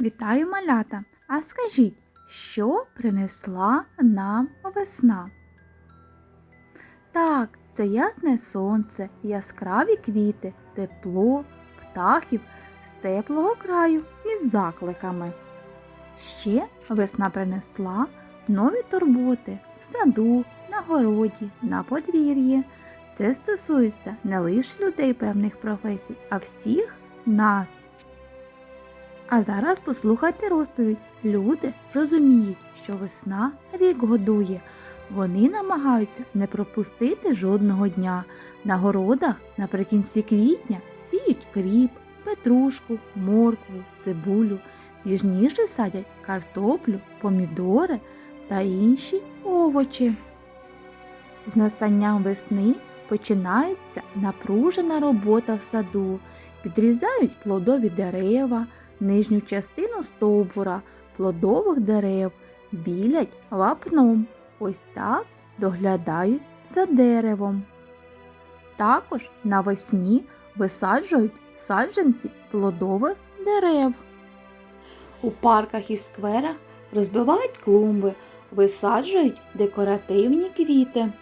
Вітаю малята! А скажіть, що принесла нам весна? Так, це ясне сонце, яскраві квіти, тепло, птахів з теплого краю із закликами. Ще весна принесла нові турботи в саду, на городі, на подвір'ї. Це стосується не лише людей певних професій, а всіх нас. А зараз послухайте розповідь. Люди розуміють, що весна рік годує. Вони намагаються не пропустити жодного дня. На городах наприкінці квітня сіють кріп, петрушку, моркву, цибулю. Пізніше садять картоплю, помідори та інші овочі. З настанням весни починається напружена робота в саду. Підрізають плодові дерева, нижню частину стовбура, плодових дерев, білять вапном. Ось так доглядають за деревом. Також навесні висаджують саджанці плодових дерев. У парках і скверах розбивають клумби, висаджують декоративні квіти.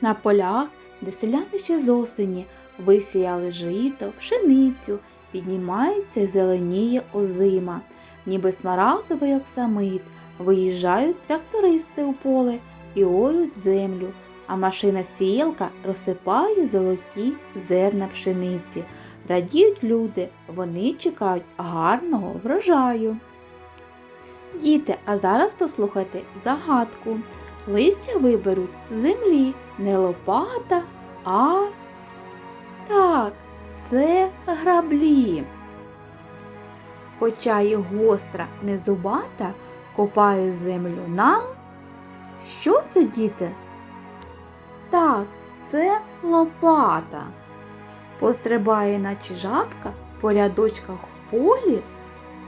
На полях, де селяни ще з осені висіяли жито, пшеницю, піднімається і зеленіє озима, ніби смарагдовий оксамит, виїжджають трактористи у поле і орють землю, а машина сіялка розсипає золоті зерна пшениці. Радіють люди, вони чекають гарного врожаю. Діти, а зараз послухайте загадку. Листя виберуть землі не лопата, а так, це граблі. Хоча і гостра, не зубата, копає землю нам. Що це, діти? Так, це лопата. Пострибає, наче жабка, по рядочках в полі.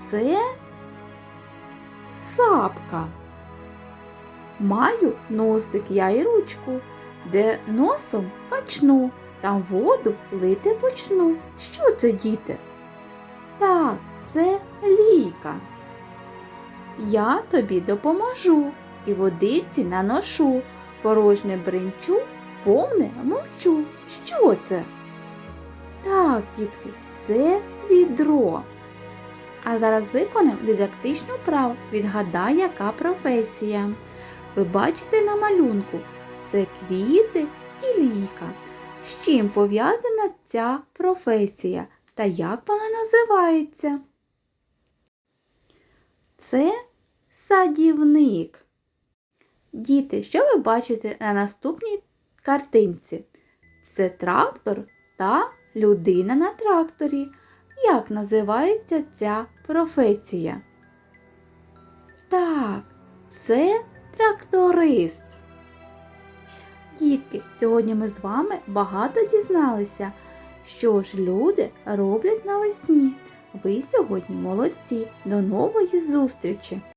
Це сапка. Маю носик я і ручку, де носом качну, там воду лити почну. Що це, діти? Так, це лійка. Я тобі допоможу і водиці наношу, порожнє бринчу, повне мовчу. Що це? Так, дітки, це відро. А зараз виконаємо дидактичну вправу. Відгадай, яка професія. Ви бачите на малюнку це квіти і лійка. З чим пов'язана ця професія та як вона називається? Це садівник. Діти, що ви бачите на наступній картинці? Це трактор та людина на тракторі. Як називається ця професія? Так, це тракторист. Дітки, сьогодні ми з вами багато дізналися, що ж люди роблять навесні. Ви сьогодні молодці. До нової зустрічі!